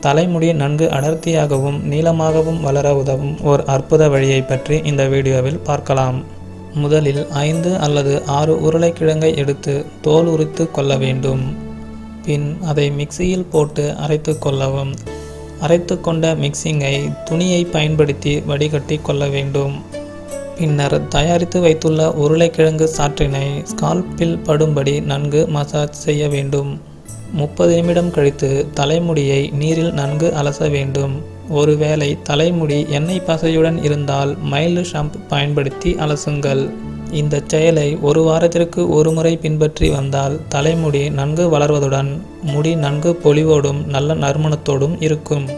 தலைமுடி நன்கு அடர்த்தியாகவும் நீளமாகவும் வளர உதவும் ஓர் அற்புத வழியை பற்றி இந்த வீடியோவில் பார்க்கலாம். முதலில் ஐந்து அல்லது ஆறு உருளைக்கிழங்கை எடுத்து தோல் உரித்து கொள்ள வேண்டும். பின் அதை மிக்சியில் போட்டு அரைத்து கொள்ளவும். அரைத்து கொண்ட மிக்சிங்கை துணியை பயன்படுத்தி வடிகட்டி கொள்ள வேண்டும். பின்னர் தயாரித்து வைத்துள்ள உருளைக்கிழங்கு சாற்றினை ஸ்கால்பில் படும்படி நன்கு மசாஜ் செய்ய வேண்டும். முப்பது நிமிடம் கழித்து தலைமுடியை நீரில் நன்கு அலச வேண்டும். ஒருவேளை தலைமுடி எண்ணெய் பசையுடன் இருந்தால் மைல்டு ஷாம்பு பயன்படுத்தி அலசுங்கள். இந்த செயலை ஒரு வாரத்திற்கு ஒரு முறை பின்பற்றி வந்தால் தலைமுடி நன்கு வளர்வதுடன் முடி நன்கு பொலிவோடும் நல்ல நறுமணத்தோடும் இருக்கும்.